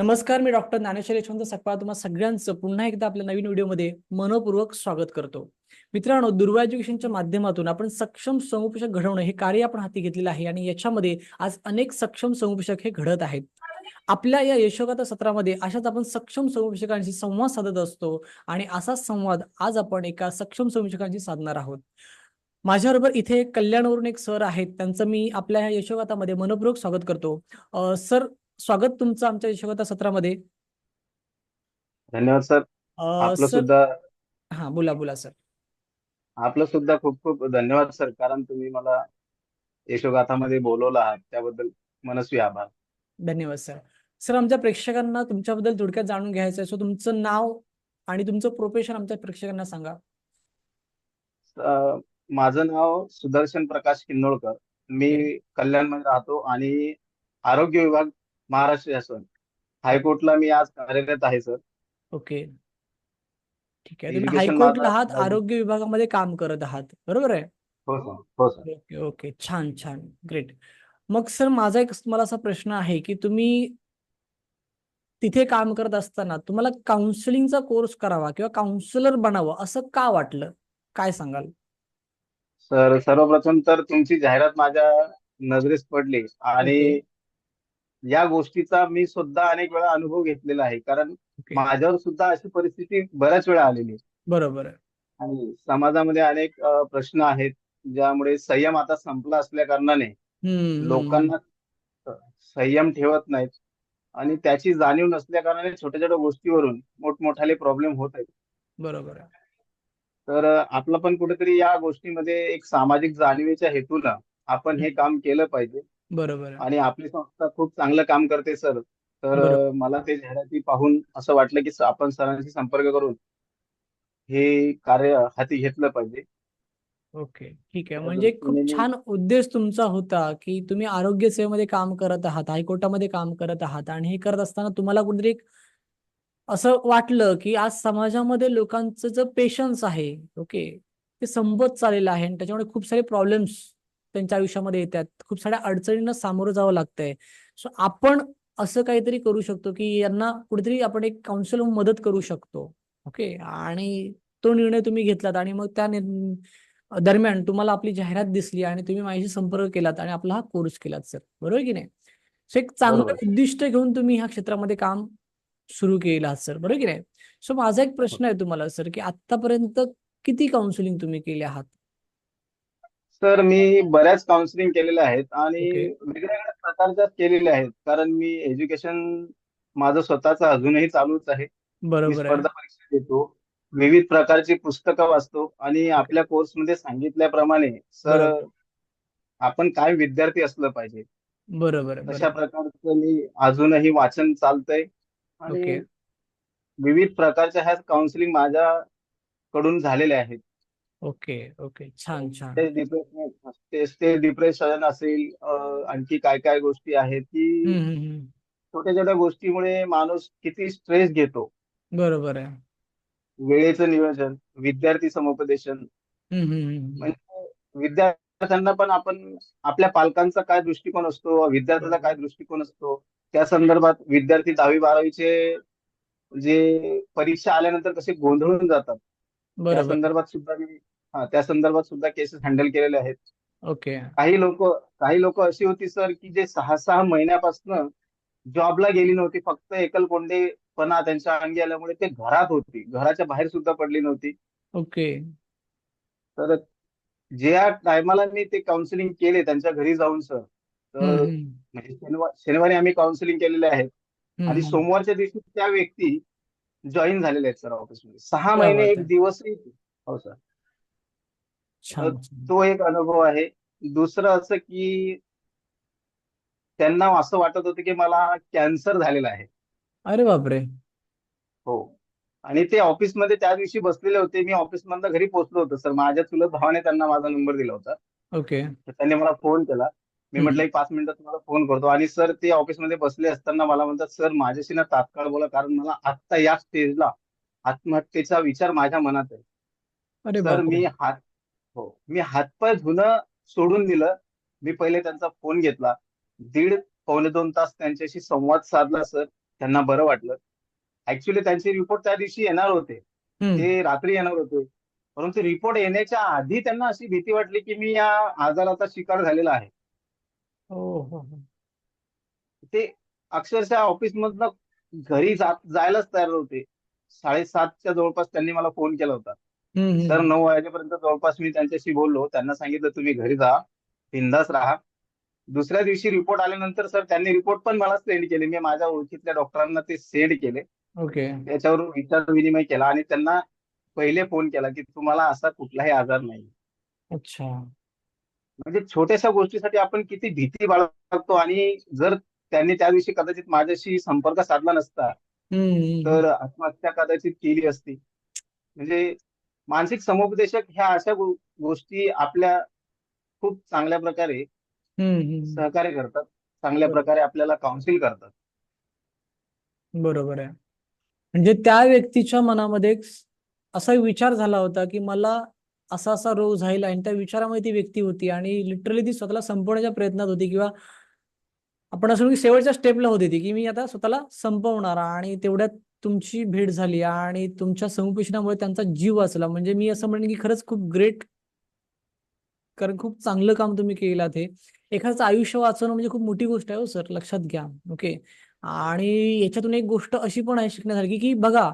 नमस्कार मी डॉक्टर ज्ञानेश्वर यशवंत सकपाळ तुम्हा सगळ्यांचं पुन्हा एकदा आपल्या नवीन व्हिडिओमध्ये मनपूर्वक स्वागत करतो. मित्रांनो दुर्वा एज्युकेशनच्या माध्यमातून आपण सक्षम समुपेषक घडवणं हे कार्य आपण हाती घेतलेलं आहे आणि याच्यामध्ये आज अनेक सक्षम समुपेषक हे घडत आहेत. आपल्या या यशोगाथा सत्रामध्ये अशाच आपण सक्षम समुपदेशकांशी संवाद साधत असतो आणि असाच संवाद आज आपण एका सक्षम समुपदेशकांशी साधणार आहोत. माझ्याबरोबर इथे कल्याणवरून एक सर आहेत. त्यांचं मी आपल्या या यशोगाथामध्ये मनपूर्वक स्वागत करतो. सर स्वागत तुमचं आमच्या यशोगाथा सत्रामध्ये. धन्यवाद सर. आपलं सर सुद्धा हा बोला बोला सर. आपलं सुद्धा खूप खूप धन्यवाद सर कारण तुम्ही मला यशोगाथामध्ये बोलवलं आहात. त्याबद्दल मनस्वी आभार. धन्यवाद सर. सर आमच्या प्रेक्षकांना तुमच्याबद्दल थोडक्यात जाणून घ्यायचं आहे सो तुमचं नाव आणि तुमचं प्रोफेशन आमच्या प्रेक्षकांना सांगा. अं, माझं नाव सुदर्शन प्रकाश किन्नोळकर. मी कल्याणमध्ये राहतो आणि आरोग्य विभाग महाराष्ट्र शासन हायकोर्टला मी आज कार्यरत आहे सर. ओके. ठीक आहे. तुम्ही Education हायकोर्टला माझं- आहात आरोग्य विभागामध्ये काम करत आहात. बरोबर आहे? हो सर. हो सर. Okay okay. छान छान. ग्रेट मग सर माझा एक तुम्हाला असा प्रश्न आहे की तुम्ही तिथे काम करत असताना तुम्हाला काउन्सिलिंगचा कोर्स करावा किंवा काउन्सिलर बनावं असं का वाटलं? काय सांगाल? सर सर्वप्रथम तर तुमची जाहिरात माझ्या नजरेस पडली आणि या गोष्टीचा मी सुद्धा अनेक वेळा अनुभव घेतलेला आहे. कारण माझ्यावर सुद्धा अशी परिस्थिती बऱ्याच वेळा आलेली आहे. बरोबर आहे. आणि समाजामध्ये अनेक प्रश्न आहेत ज्यामुळे संयम आता संपला असल्या कारणाने लोकांना संयम ठेवत नाहीत. आणि त्याची जाणीव नसल्या कारणाने छोट्या छोट्या गोष्टीवरून मोठमोठाले प्रॉब्लेम होत आहेत. बरोबर आहे. तर आपलं पण कुठेतरी या गोष्टीमध्ये एक सामाजिक जाणीवेच्या हेतूनं आपण हे काम केलं पाहिजे. बरोबर आहे. आणि आपली संस्था खूप चांगलं काम करते सर. तर अ. मला ते जाहिराती पाहून असं वाटलं की स- आपण सरांशी संपर्क करून हे कार्य हाती घेतलं पाहिजे. ओके. ठीक आहे. त्या म्हणजे खूप दृष्टीने मी- छान उद्देश तुमचा होता की तुम्ही आरोग्य सेवेमध्ये काम करत आहात हायकोर्टामध्ये काम करत आहात आणि हे करत असताना तुम्हाला कुठेतरी एक असं वाटलं की आज समाजामध्ये लोकांचं जे पेशन्स आहे ओके ते संपत चाललेलं आहे आणि त्याच्यामुळे खूप सारे प्रॉब्लेम्स त्यांच्या आयुष्यामध्ये येतात. खूप साऱ्या अडचणींना सामोरं जावं लागतंय. सो आपण असं काहीतरी करू शकतो की यांना कुठेतरी आपण एक काउन्सिल मदत करू शकतो. ओके आणि तो निर्णय तुम्ही घेतलात आणि मग त्या दरम्यान तुम्हाला आपली जाहिरात दिसली आणि तुम्ही माझ्याशी संपर्क केलात आणि आपला हा कोर्स केलात सर बरोबर की नाही? सो एक चांगलं. उद्दिष्ट घेऊन तुम्ही ह्या क्षेत्रामध्ये काम सुरू केलं आहात सर बरोबर की नाही? सो माझा एक प्रश्न आहे तुम्हाला सर की आतापर्यंत किती काउन्सिलिंग तुम्ही केले आहात? सर मी बऱ्याच काउन्सिलिंग केलेल्या आहेत आणि. वेगवेगळ्या प्रकारच्या केलेल्या आहेत कारण मी एज्युकेशन माझं स्वतःचं अजूनही चालूच आहे बरोबर स्पर्धा परीक्षा देतो विविध प्रकारची पुस्तकं वाचतो आणि आपल्या कोर्समध्ये सांगितल्याप्रमाणे सर. आपण काय विद्यार्थी असलं पाहिजे बरोबर अशा. प्रकारचं मी अजूनही वाचन चालतंय आणि ओके. विविध प्रकारच्या ह्या काउन्सिलिंग माझ्याकडून झालेल्या आहेत ओके ओके. छान छान. स्टेज डिप्रेशन स्टेज डिप्रेशन असेल अं, आणखी काय काय गोष्टी आहेत की हम्म, हम्म, हम्म. छोट्या छोट्या गोष्टीमुळे माणूस किती स्ट्रेस घेतो. बरोबर आहे. वेळेचं नियोजन विद्यार्थी समुपदेशन. हम्म, हम्म, हम्म. म्हणजे विद्यार्थ्यांना पण आपण आपल्या पालकांचा काय दृष्टिकोन असतो विद्यार्थ्याचा काय दृष्टिकोन असतो त्या संदर्भात विद्यार्थी दहावी बारावीचे जे परीक्षा आल्यानंतर कसे गोंधळून जातात. त्या बरोबर. संदर्भात सुद्धा मी हा त्या संदर्भात सुद्धा केसेस हँडल केलेले आहेत. ओके काही लोक काही लोक अशी होती सर की जे सहा सहा महिन्यापासून जॉबला गेली नव्हती फक्त एकलकोंडेपणा त्यांच्या अंगी आल्यामुळे ते घरात होती. घराच्या बाहेर सुद्धा पडली नव्हती. ओके तर ज्या टायमाला मी ते काउन्सिलिंग केले त्यांच्या घरी जाऊन सर तर. म्हणजे शनिवार शनिवारी आम्ही काउन्सिलिंग केलेले आहेत आणि. सोमवारच्या दिवशी त्या व्यक्ती जॉईन झालेल्या आहेत सर ऑफिसमध्ये सहा महिने एक. दिवसही हो सर छान. तो एक अनुभव आहे. दुसरं असं की त्यांना असं वाटत होतं की मला कॅन्सर झालेला आहे. अरे बापरे. हो. आणि ते ऑफिसमध्ये त्या दिवशी बसलेले होते. मी ऑफिसमधनं घरी पोहोचलो होतो सर. माझ्या चुलत भावाने त्यांना माझा नंबर दिला होता. ओके. तर त्यांनी मला फोन केला. मी. म्हटलं एक पाच मिनिटात तुम्हाला फोन करतो. आणि सर ते ऑफिसमध्ये बसले असताना मला म्हणतात सर माझ्याशी ना तात्काळ बोला कारण मला आत्ता या स्टेजला आत्महत्येचा विचार माझ्या मनात आहे. अरे सर बापरे. मी हात मी हातपाय धुणं सोडून दिलं. मी पहिले त्यांचा फोन घेतला. दीड पावणे दोन तास त्यांच्याशी संवाद साधला सर. त्यांना बरं वाटलं. ऍक्च्युली त्यांचे रिपोर्ट त्या दिवशी येणार होते. ते रात्री येणार होते. परंतु रिपोर्ट येण्याच्या आधी त्यांना अशी भीती वाटली की मी या आजाराचा शिकार झालेला आहे. हो हो हो. ते अक्षरशः ऑफिस मधनं घरी जायलाच तयार होते साडेसातच्या जवळपास त्यांनी मला फोन केला होता. हम्म हम्म. तर नऊ वाजेपर्यंत जवळपास मी त्यांच्याशी बोललो. त्यांना सांगितलं तुम्ही घरी जा बिंदास राहा. दुसऱ्या दिवशी रिपोर्ट आल्यानंतर सर त्यांनी रिपोर्ट पण मला सेंड केले. मी माझ्या ओळखीतल्या डॉक्टरांना ते सेंड केले. ओके. त्याच्यावरून विचार विनिमय केला आणि त्यांना पहिले फोन केला की तुम्हाला असा कुठलाही आजार नाही. अच्छा. म्हणजे छोट्याशा गोष्टीसाठी आपण किती भीती बाळगतो आणि जर त्यांनी त्या दिवशी कदाचित माझ्याशी संपर्क साधला नसता हम्म हम्म हम्म. तर आत्महत्या कदाचित केली असती. म्हणजे मानसिक समुपदेशक ह्या अशा गोष्टी आपल्या खूप चांगल्या प्रकारे सहकार्य करतात. चांगल्या. प्रकारे आपल्याला काउन्सिल करतात. बरोबर आहे. म्हणजे त्या व्यक्तीच्या मनामध्ये असा विचार झाला होता की मला असा असा रोग आहे आणि त्या विचारामध्ये ती व्यक्ती होती आणि लिटरली ती स्वतःला संपवण्याच्या प्रयत्नात होती किंवा आपण असं शेवटच्या स्टेपला होती ती की मी आता स्वतःला संपवणार आणि तेवढ्यात तुमची भेट झाली आणि तुमच्या समुपेशनामुळे त्यांचा जीव वाचला. म्हणजे मी असं म्हणेन की खरंच खूप ग्रेट कारण खूप चांगलं काम तुम्ही केलं हे एखाद्याचं आयुष्य वाचवणं म्हणजे खूप मोठी गोष्ट आहे हो सर लक्षात घ्या. ओके? आणि याच्यातून एक गोष्ट अशी पण आहे शिकण्यासारखी की बघा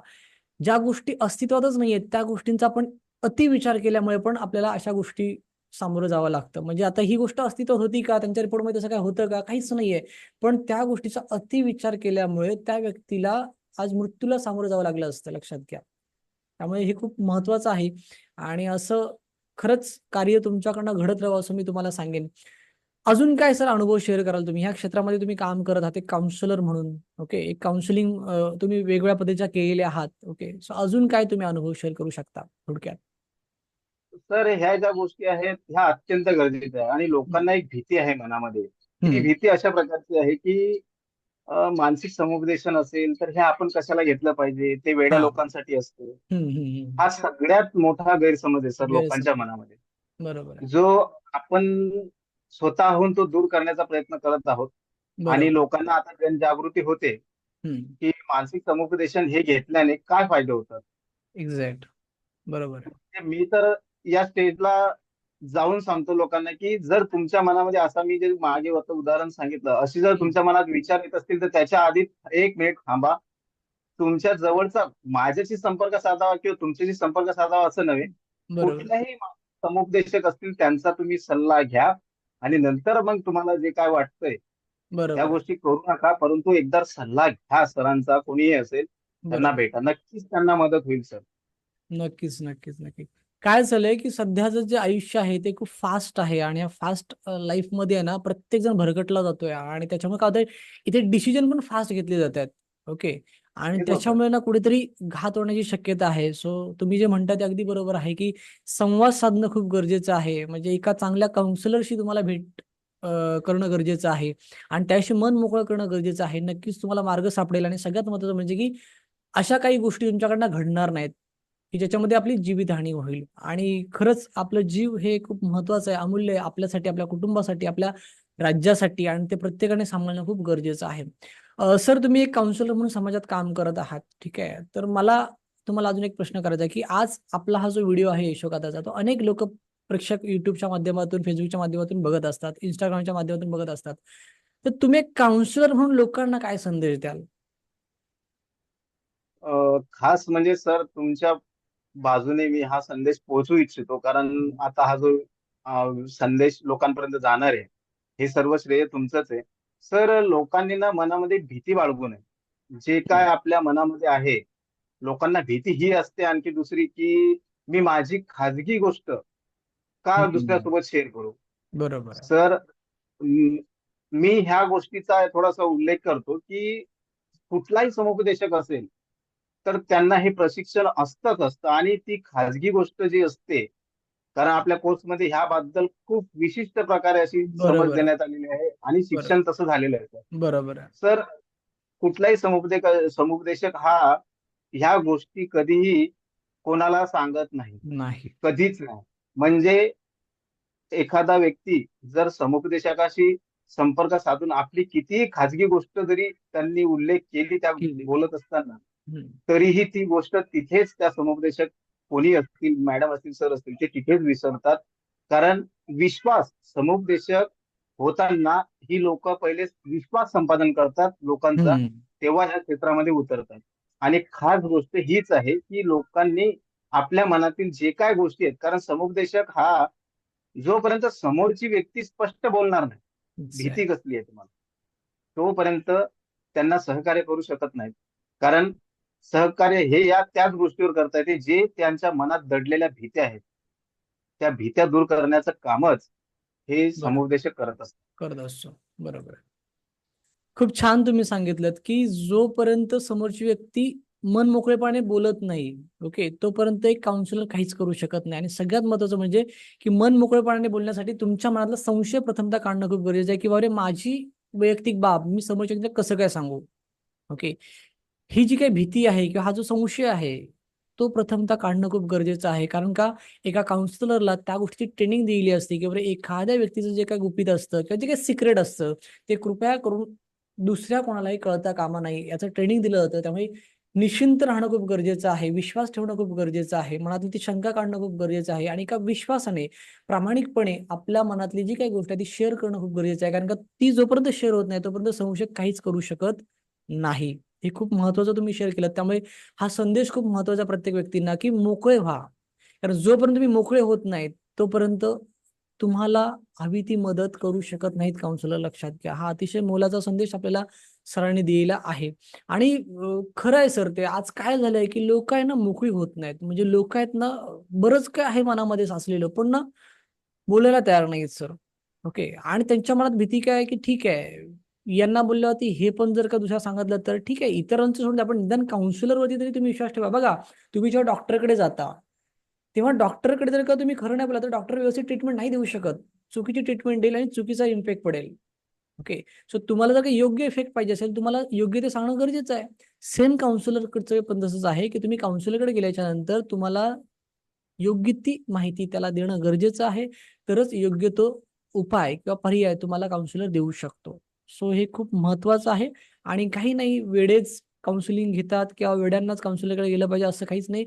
ज्या गोष्टी अस्तित्वातच नाहीयेत त्या गोष्टींचा आपण अति विचार केल्यामुळे पण आपल्याला अशा गोष्टी सामोरं जावं लागतं. म्हणजे आता ही गोष्ट अस्तित्वात होती का? त्यांच्या रिपोर्टमध्ये तसं काय होतं का? काहीच नाहीये. पण त्या गोष्टीचा अति विचार केल्यामुळे त्या व्यक्तीला आज मृत्यूला सामोरं जावं लागलं असतं लक्षात घ्या. त्यामुळे हे खूप महत्वाचं आहे. आणि असं खरंच कार्य तुमच्याकडनं घडत राहावं असं मी तुम्हाला सांगेन. अजून काय सर अनुभव शेअर कराल तुम्ही? ह्या क्षेत्रामध्ये तुम्ही काम करत आहात एक काउन्सिलर म्हणून ओके एक काउन्सिलिंग तुम्ही वेगवेगळ्या पद्धतीच्या केलेले आहात ओके सो अजून काय तुम्ही अनुभव शेअर करू शकता थोडक्यात? तर ह्या ज्या गोष्टी आहेत ह्या अत्यंत गरजेच्या आहे आणि लोकांना एक भीती आहे मनामध्ये. ती भीती अशा प्रकारची आहे की अं, मानसिक समुपदेशन असेल तर हे आपण कशाला घेतलं पाहिजे? ते वेड्या हा. लोकांसाठी असते. हा सगळ्यात मोठा गैरसमज आहे सर गैरसमज. लोकांच्या मनामध्ये. बरोबर आहे. जो आपण स्वतःहून तो दूर करण्याचा प्रयत्न करत आहोत आणि बरोबर. लोकांना आता जनजागृती होते की मानसिक समुपदेशन हे घेतल्याने काय फायदे होतात? एक्झॅक्ट बरोबर आहे. म्हणजे मी तर या स्टेजला जाऊन सांगतो लोकांना की जर तुमच्या मनामध्ये असा मी जे मागे होतं उदाहरण सांगितलं अशी जर तुमच्या मनात विचार येत असतील तर त्याच्या आधी एक मिनिट थांबा. तुमच्या जवळचा माझ्याशी संपर्क साधावा किंवा तुमच्याशी संपर्क साधावा असं नव्हे. कुठल्याही समुपदेशक असतील त्यांचा तुम्ही सल्ला घ्या आणि नंतर मग तुम्हाला जे काय वाटतंय त्या गोष्टी करू नका परंतु एकदा सल्ला घ्या सरांचा कोणीही असेल त्यांना भेटा. नक्कीच त्यांना मदत होईल सर. नक्कीच नक्कीच नक्कीच. काय झालंय की सध्याचं जे आयुष्य आहे ते खूप फास्ट आहे आणि या फास्ट लाईफमध्ये आहे ना प्रत्येक जण भरकटला जातोय आणि त्याच्यामुळे काय होतंय इथे डिसिजन पण फास्ट घेतले जात आहेत. ओके आणि. त्याच्यामुळे ना कुठेतरी घात होण्याची शक्यता आहे. सो तुम्ही जे म्हणता ते अगदी बरोबर आहे की संवाद साधणं खूप गरजेचं आहे. म्हणजे एका चांगल्या काउन्सिलरशी तुम्हाला भेट करणं गरजेचं आहे. आणि त्याशी मन मोकळं करणं गरजेचं आहे. नक्कीच तुम्हाला मार्ग सापडेल. आणि सगळ्यात महत्त्वाचं म्हणजे की अशा काही गोष्टी तुमच्याकडनं घडणार नाहीत. की ज्याच्यामध्ये आपली जीवितहानी होईल. आणि खरंच आपलं जीव हे खूप महत्वाचं आहे अमूल्य आहे. आपल्यासाठी आपल्या कुटुंबासाठी आपल्या राज्यासाठी आणि ते प्रत्येकाने सांभाळणं खूप गरजेचं आहे. सर तुम्ही एक काउन्सिलर म्हणून समाजात काम करत आहात ठीक आहे? तर मला तुम्हाला अजून एक प्रश्न करायचा आहे की आज आपला हा जो व्हिडिओ आहे यशोगाथाचा तो अनेक लोक प्रेक्षक युट्यूबच्या माध्यमातून फेसबुकच्या माध्यमातून बघत असतात इंस्टाग्रामच्या माध्यमातून बघत असतात. तर तुम्ही एक काउन्सिलर म्हणून लोकांना काय संदेश द्याल? खास म्हणजे सर तुमच्या बाजूने मी हा संदेश पोहोचू इच्छितो कारण आता हा जो संदेश लोकांपर्यंत जाणार आहे हे सर्व श्रेय तुमचंच आहे सर लोकांनी ना मनामध्ये भीती बाळगू नये जे काय आपल्या मनामध्ये आहे लोकांना भीती ही असते आणखी दुसरी की मी माझी खाजगी गोष्ट का. दुसऱ्यासोबत शेअर करू बरोबर. सर म- मी ह्या गोष्टीचा थोडासा उल्लेख करतो की कुठलाही समुपदेशक असेल तर त्यांना हे प्रशिक्षण असतंच असतं आणि ती खाजगी गोष्ट जी असते कारण आपल्या कोर्समध्ये ह्याबद्दल खूप विशिष्ट प्रकारे अशी. समज देण्यात आलेली आहे आणि शिक्षण तसं झालेलं आहे. बरोबर सर कुठलाही समुपदेक समुपदेशक हा ह्या गोष्टी कधीही कोणाला सांगत नाही कधीच नाही म्हणजे एखादा व्यक्ती जर समुपदेशकाशी संपर्क साधून आपली कितीही खाजगी गोष्ट जरी त्यांनी उल्लेख केली त्या. बोलत असताना. तरीही ती गोष्ट तिथेच त्या समुपदेशक कोणी असतील मॅडम असतील सर असतील ते तिथेच विसरतात. कारण विश्वास समुपदेशक होताना ही लोक पहिले विश्वास संपादन करतात लोकांचा. तेव्हा ह्या क्षेत्रामध्ये उतरतात. आणि खास गोष्ट हीच आहे की लोकांनी आपल्या मनातील जे काय गोष्टी आहेत कारण समुपदेशक हा जोपर्यंत समोरची व्यक्ती स्पष्ट बोलणार नाही भीती कसली आहे तुम्हाला? तोपर्यंत त्यांना सहकार्य करू शकत नाहीत. कारण सहकार्य हे या त्याच गोष्टीवर करता येते जे त्यांच्या मनात दडलेल्या भीत्या आहेत. त्या भीत्या दूर करण्याचं कामच हे समुपदेशक करत असतात. करत असतो. बरोबर. खूप छान तुम्ही सांगितलं की जोपर्यंत समोरची व्यक्ती मन मोकळेपणे बोलत नाही ओके तोपर्यंत एक काउन्सिलर काहीच करू शकत नाही. आणि सगळ्यात महत्वाचं म्हणजे की मन मोकळेपणाने बोलण्यासाठी तुमच्या मनातला संशय प्रथमतः काढणं खूप गरजेचं आहे की बाबा माझी वैयक्तिक बाब मी समोरच्या कसं काय सांगू? ओके ही जी काही भीती आहे किंवा हा जो संशय आहे तो प्रथमतः काढणं खूप गरजेचं आहे. कारण का एका काउन्सिलरला त्या गोष्टीची ट्रेनिंग दिलेली असते किंवा एखाद्या व्यक्तीचं जे काही गुपित असतं किंवा जे काही सिक्रेट असतं ते कृपया करून दुसऱ्या कोणालाही कळता कामा नाही. याचं ट्रेनिंग दिलं जातं. त्यामुळे निश्चिंत राहणं खूप गरजेचं आहे. विश्वास ठेवणं खूप गरजेचं आहे. मनातली ती शंका काढणं खूप गरजेचं आहे. आणि एका विश्वासाने प्रामाणिकपणे आपल्या मनातली जी काही गोष्ट आहे ती शेअर करणं खूप गरजेचं आहे. कारण का ती जोपर्यंत शेअर होत नाही तोपर्यंत संशय काहीच करू शकत नाही. हे खूप महत्वाचं तुम्ही शेअर केलं. त्यामुळे हा संदेश खूप महत्त्वाचा प्रत्येक व्यक्तींना की मोकळे व्हा. कारण जोपर्यंत तुम्ही मोकळे होत नाहीत तोपर्यंत तुम्हाला हवी ती मदत करू शकत नाहीत काउन्सिलर लक्षात घ्या. हा अतिशय मोलाचा संदेश आपल्याला सरांनी दिलेला आहे. आणि खरं आहे सर ते आज काय झालंय की लोक आहे ना मोकळी होत नाहीत. म्हणजे लोक आहेत ना बरंच काय आहे मनामध्ये साचलेलं पण ना बोलायला तयार नाहीत सर. ओके? आणि त्यांच्या मनात भीती काय आहे की ठीक आहे यांना बोलल्यावरती हे पण जर का दुसऱ्या सांगितलं तर ठीक आहे इतरांचं सोडून आपण निदान काउन्सिलरवरती तरी तुम्ही विश्वास ठेवा. बघा तुम्ही जेव्हा डॉक्टरकडे जाता तेव्हा डॉक्टरकडे जर का तुम्ही खरं नाही बोला तर डॉक्टर व्यवस्थित ट्रीटमेंट नाही देऊ शकत. चुकीची ट्रीटमेंट देईल आणि चुकीचा इम्पॅक्ट पडेल. ओके सो तुम्हाला जर काही योग्य इफेक्ट पाहिजे असेल तुम्हाला योग्य ते सांगणं गरजेचं आहे. सेम काउन्सिलरकडचं पण तसंच आहे की तुम्ही काउन्सिलरकडे गेल्याच्यानंतर तुम्हाला योग्य ती माहिती त्याला देणं गरजेचं आहे. तरच योग्य तो उपाय किंवा पर्याय तुम्हाला काउन्सिलर देऊ शकतो. सो हे खूप महत्वाचं आहे. आणि काही नाही वेळेच काउन्सिलिंग घेतात किंवा वेड्यांनाच काउन्सिलरकडे गेलं पाहिजे असं काहीच नाही.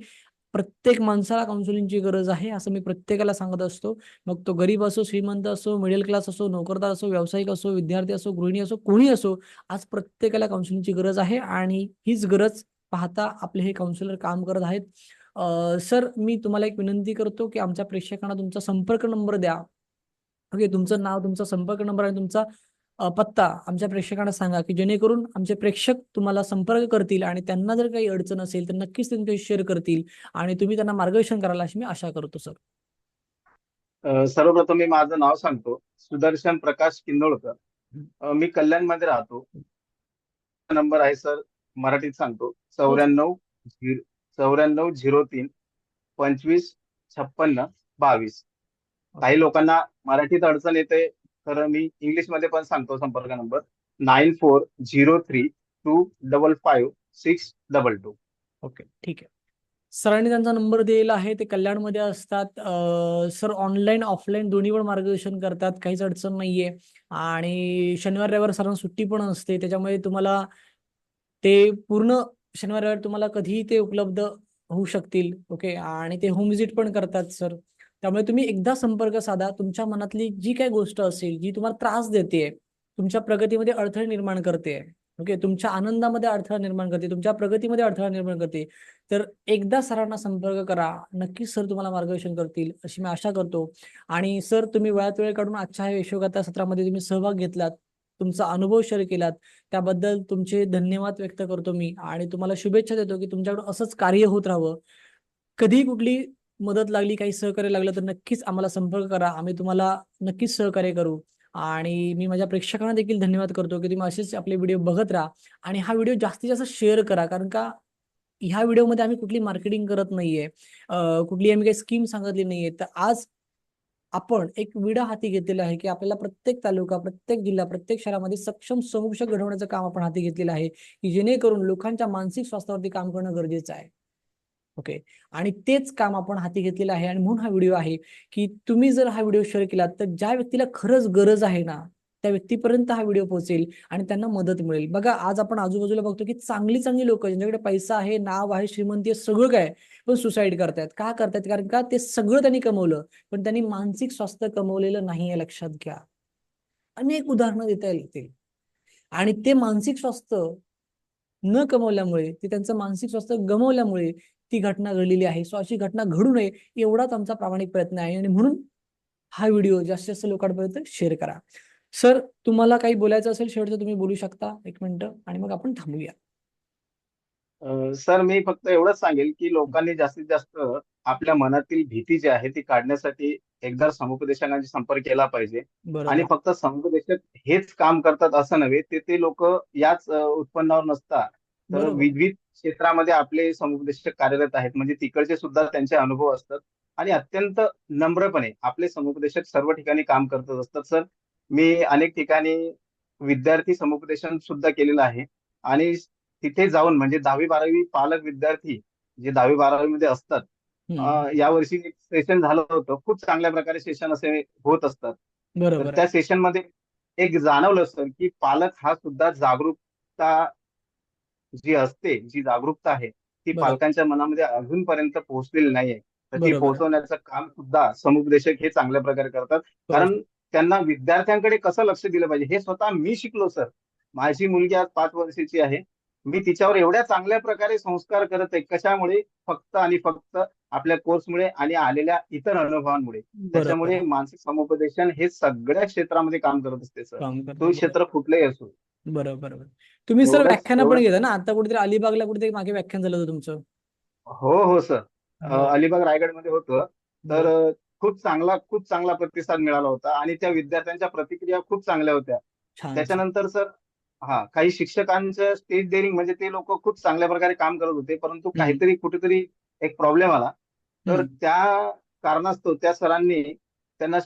प्रत्येक माणसाला काउन्सिलिंगची गरज आहे असं मी प्रत्येकाला सांगत असतो. मग तो गरीब असो श्रीमंत असो मिडल क्लास असो नोकरदार असो व्यावसायिक असो विद्यार्थी असो गृहिणी असो कोणी असो आज प्रत्येकाला काउन्सिलिंगची गरज आहे. आणि हीच गरज पाहता आपले हे काउन्सिलर काम करत आहेत. सर मी तुम्हाला एक विनंती करतो की आमच्या प्रेक्षकांना तुमचा संपर्क नंबर द्या. ओके तुमचं नाव तुमचा संपर्क नंबर आणि तुमचा पत्ता आमच्या प्रेक्षकांना सांगा की जेणेकरून आमचे प्रेक्षक तुम्हाला संपर्क करतील आणि त्यांना जर काही अडचण असेल तर नक्कीच ते तुमच्याशी शेअर करतील आणि तुम्ही त्यांना मार्गदर्शन कराल अशी मी आशा करतो सर सर्वप्रथम मी माझं नाव सांगतो. सुदर्शन प्रकाश किंदोळकर. मी कल्याणमध्ये राहतो. नंबर आहे सर मराठीत सांगतो. चौऱ्याण्णव चौऱ्याण्णव झिरो तीन पंचवीस छप्पन्न बावीस. काही लोकांना मराठीत अडचण येते तर मी इंग्लिशमध्ये पण सांगतो संपर्क number. Nine four zero three two double five six double two. Okay ठीक आहे. सरांनी त्यांचा नंबर दिलेला आहे ते कल्याणमध्ये असतात. सर ऑनलाईन ऑफलाईन दोन्ही पण मार्गदर्शन करतात काहीच अडचण नाहीये. आणि शनिवार रविवार सरांना सुट्टी पण असते त्याच्यामुळे तुम्हाला ते पूर्ण शनिवार रविवार तुम्हाला कधीही ते उपलब्ध होऊ शकतील ओके? आणि ते होम व्हिजिट पण करतात सर. त्यामुळे तुम्ही एकदा संपर्क साधा तुमच्या मनातली जी काही गोष्ट असेल जी तुम्हाला त्रास देते तुमच्या प्रगतीमध्ये अडथळे निर्माण करते ओके? तुमच्या आनंदामध्ये अडथळा निर्माण करते तुमच्या प्रगतीमध्ये अडथळा निर्माण करते. तर एकदा सरांना संपर्क करा. नक्कीच सर तुम्हाला मार्गदर्शन करतील अशी मी आशा करतो. आणि सर तुम्ही वेळात वेळ काढून आजच्या ह्या यशोगाथा सत्रामध्ये तुम्ही सहभाग घेतलात तुमचा अनुभव शेअर केलात त्याबद्दल तुमचे धन्यवाद व्यक्त करतो मी. आणि तुम्हाला शुभेच्छा देतो की तुमच्याकडून असंच कार्य होत राहावं. कधी कुठली मदत लागली काही सहकार्य लागलं तर नक्कीच आम्हाला संपर्क करा. आम्ही तुम्हाला नक्कीच सहकार्य करू. आणि मी माझ्या प्रेक्षकांना देखील धन्यवाद करतो की तुम्ही असेच आपले व्हिडिओ बघत राहा. आणि हा व्हिडिओ जास्तीत जास्त शेअर करा कारण का ह्या व्हिडिओमध्ये आम्ही कुठली मार्केटिंग करत नाहीये. कुठली आम्ही काही स्कीम सांगितली नाहीये. तर आज आपण एक विडा हाती घेतलेला आहे की आपल्याला प्रत्येक तालुका प्रत्येक जिल्हा प्रत्येक शहरामध्ये सक्षम समूह घडवण्याचं काम आपण हाती घेतलेलं आहे की जेणेकरून लोकांच्या मानसिक स्वास्थ्यावरती काम करणं गरजेचं आहे. ओके. आणि तेच काम आपण हाती घेतलेलं आहे. आणि म्हणून हा व्हिडिओ आहे की तुम्ही जर हा व्हिडिओ शेअर केला तर ज्या व्यक्तीला खरंच गरज आहे ना त्या व्यक्तीपर्यंत हा व्हिडिओ पोहोचेल आणि त्यांना मदत मिळेल. बघा आज आपण आजूबाजूला बघतो की चांगली चांगली लोक ज्यांच्याकडे पैसा आहे नाव आहे श्रीमंती आहे सगळं काय पण सुसाईड करतायत. का करतायत? कारण का ते सगळं त्यांनी कमवलं पण त्यांनी मानसिक स्वास्थ्य कमवलेलं नाही आहे लक्षात घ्या. अनेक उदाहरणं देता येतील. आणि ते मानसिक स्वास्थ्य न कमवल्यामुळे ते त्यांचं मानसिक स्वास्थ्य गमावल्यामुळे ती घटना घडलेली आहे. सो अशी घटना घडू नये एवढाच आमचा प्रामाणिक प्रयत्न आहे. आणि म्हणून हा व्हिडिओ जास्तीत जास्त लोकांपर्यंत शेअर करा. सर तुम्हाला काही बोलायचं असेल शेवटचं तुम्ही बोलू शकता. एक मिनिटं. आणि मग आपण थांबूया. सर मी फक्त एवढंच सांगेल की लोकांनी जास्तीत जास्त आपल्या मनातील भीती जी आहे ती काढण्यासाठी एकदा समुपदेशकांशी संपर्क केला पाहिजे. आणि फक्त समुपदेशक हेच काम करतात असं नव्हे ते ते लोक याच उत्पन्नावर नसता तर विविध क्षेत्रामध्ये आपले समुपदेशक कार्यरत आहेत. म्हणजे तिकडचे सुद्धा त्यांचे अनुभव असतात. आणि अत्यंत नम्रपणे आपले समुपदेशक सर्व ठिकाणी काम करत असतात. सर मी अनेक ठिकाणी विद्यार्थी समुपदेशन सुद्धा केलेलं आहे. आणि तिथे जाऊन म्हणजे दहावी बारावी पालक विद्यार्थी जे दहावी बारावी मध्ये असतात हम्म, अं, यावर्षी एक सेशन झालं होतं. खूप चांगल्या प्रकारे सेशन असे होत असतात. बरोबर त्या सेशनमध्ये एक जाणवलं सर की पालक हा सुद्धा जागरूकता जी असते जी जागरूकता आहे ती बरोबर. पालकांच्या मनामध्ये अजूनपर्यंत पोहोचलेली नाहीये. तर ती बरोबर. पोहोचवण्याचं काम सुद्धा समुपदेशक हे चांगल्या प्रकारे करतात. बरोबर. कारण त्यांना विद्यार्थ्यांकडे कसं लक्ष दिलं पाहिजे? हे स्वतः मी शिकलो सर. माझी मुलगी आज पाच वर्षाची आहे. मी तिच्यावर एवढ्या चांगल्या प्रकारे संस्कार करत आहे कशामुळे? फक्त आणि फक्त आपल्या कोर्समुळे आणि आलेल्या इतर अनुभवांमुळे. बरोबर. त्याच्यामुळे मानसिक समुपदेशन हे सगळ्या क्षेत्रामध्ये काम करत असते सर. काम करतो तो बरोबर क्षेत्र कुठलंही असो. बरोबर बरोबर. तुम्ही सर व्याख्यानं पण घेता ना? आता कुठेतरी अलिबागला कुठेतरी मागे व्याख्यान झालं होतं तुमचं. हो हो सर. अलिबाग रायगडमध्ये होतं. तर बरोबर अ, खूप चांगला खूप चांगला प्रतिसाद मिळाला होता आणि त्या विद्यार्थ्यांच्या प्रतिक्रिया खूप चांगल्या होत्या. छान छान. त्याच्यानंतर सर हा काही शिक्षकांचं स्टेज डेअरिंग म्हणजे ते लोक खूप चांगल्या प्रकारे काम करत होते परंतु हम्म, काहीतरी कुठेतरी एक प्रॉब्लेम आला. तर हम्म, त्या कारणास्तव त्या सरांनी त्यांना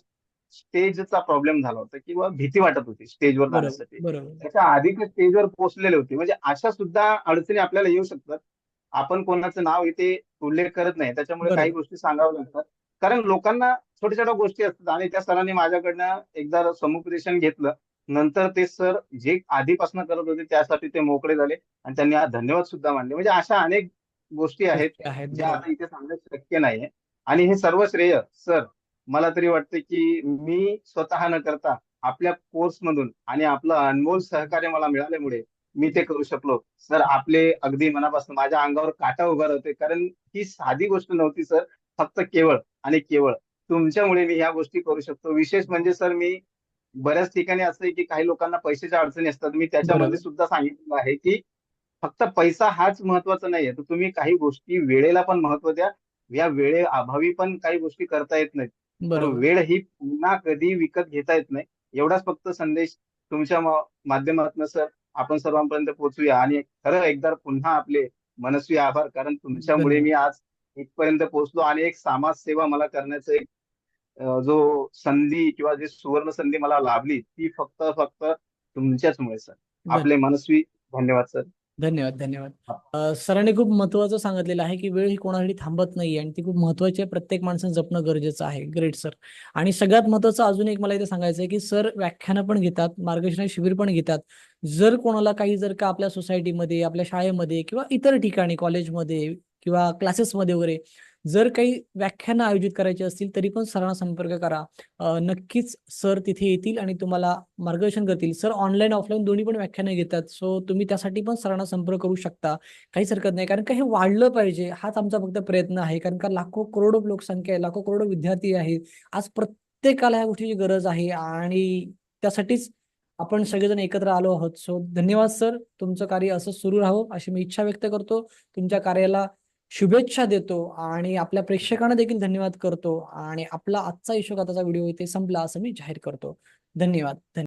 स्टेजचा प्रॉब्लेम झाला होता किंवा भीती वाटत होती स्टेजवर जाण्यासाठी. त्याच्या आधी ते स्टेजवर पोहोचलेले होते. म्हणजे अशा सुद्धा अडचणी आपल्याला येऊ शकतात. आपण कोणाचं नाव इथे उल्लेख करत नाही. त्याच्यामुळे काही गोष्टी सांगाव्या लागतात. कारण लोकांना छोट्या छोट्या गोष्टी असतात आणि त्या सरांनी माझ्याकडनं एकदा समुपदेशन घेतलं. नंतर ते सर जे आधीपासून करत होते त्यासाठी ते मोकळे झाले आणि त्यांनी धन्यवाद सुद्धा मानले. म्हणजे अशा अनेक गोष्टी आहेत ज्या आता इथे सांगणं शक्य नाहीये. आणि हे सर्व श्रेय सर मला तरी वाटतं की मी स्वतः न करता आपल्या कोर्स मधून आणि आपलं अनमोल सहकार्य मला मिळाल्यामुळे मी ते करू शकलो. सर आपले अगदी मनापासून माझ्या अंगावर काटा उभा राहते कारण ही साधी गोष्ट नव्हती सर. फक्त केवळ आणि केवळ तुमच्यामुळे मी ह्या गोष्टी करू शकतो. विशेष म्हणजे सर मी बऱ्याच ठिकाणी असं आहे की काही लोकांना पैशाच्या अडचणी असतात. मी त्याच्यामध्ये सुद्धा सांगितलं आहे की फक्त पैसा हाच महत्त्वाचा नाहीये. तर तुम्ही काही गोष्टी वेळेला पण महत्त्व द्या. या वेळे अभावी पण काही गोष्टी करता येत नाहीत. तर बरोबर. वेळ ही पुन्हा कधी विकत घेता येत नाही. एवढाच फक्त संदेश तुमच्या माध्यमातून सर आपण सर्वांपर्यंत पोहोचूया. आणि खरं एकदा पुन्हा आपले मनस्वी आभार कारण तुमच्यामुळे धन्यवाद मी आज इथपर्यंत पोहोचलो. आणि एक समाजसेवा मला करण्याचं एक अं, जो संधी किंवा जे सुवर्ण संधी मला लाभली ती फक्त फक्त तुमच्याचमुळे सर. धन्यवाद आपले मनस्वी धन्यवाद सर. धन्यवाद धन्यवाद. सरांनी खूप महत्वाचं सांगितलेलं आहे की वेळ ही कोणासाठी थांबत नाही आणि ती खूप महत्वाची आहे. प्रत्येक माणसानं जपणं गरजेचं आहे. ग्रेट सर आणि सगळ्यात महत्वाचं अजून एक मला इथे सांगायचं आहे की सर व्याख्यानं पण घेतात मार्गदर्शन शिबिर पण घेतात. जर कोणाला काही जर का आपल्या सोसायटीमध्ये आपल्या शाळेमध्ये किंवा इतर ठिकाणी कॉलेजमध्ये किंवा क्लासेसमध्ये वगैरे जर काही व्याख्यानं आयोजित करायची असतील तरी पण सरांना संपर्क करा. नक्कीच सर तिथे येतील आणि तुम्हाला मार्गदर्शन करतील. सर ऑनलाईन ऑफलाईन दोन्ही पण व्याख्यानं घेतात सो तुम्ही त्यासाठी पण सरांना संपर्क करू शकता. काहीच हरकत नाही कारण का हे वाढलं पाहिजे हाच आमचा फक्त प्रयत्न आहे. कारण का लाखो करोडो लोकसंख्या आहे लाखो करोडो विद्यार्थी आहेत. आज प्रत्येकाला ह्या गोष्टीची गरज आहे आणि त्यासाठीच आपण सगळेजण एकत्र आलो आहोत. सो धन्यवाद सर तुमचं कार्य असं सुरू राहावं अशी मी इच्छा व्यक्त करतो. तुमच्या कार्याला शुभेच्छा देतो आणि आपल्या प्रेक्षकांना देखील धन्यवाद करतो आणि आपला आजचा यशोगाथाचा व्हिडिओ इथे संपला असं मी जाहीर करतो. धन्यवाद. धन्यवाद.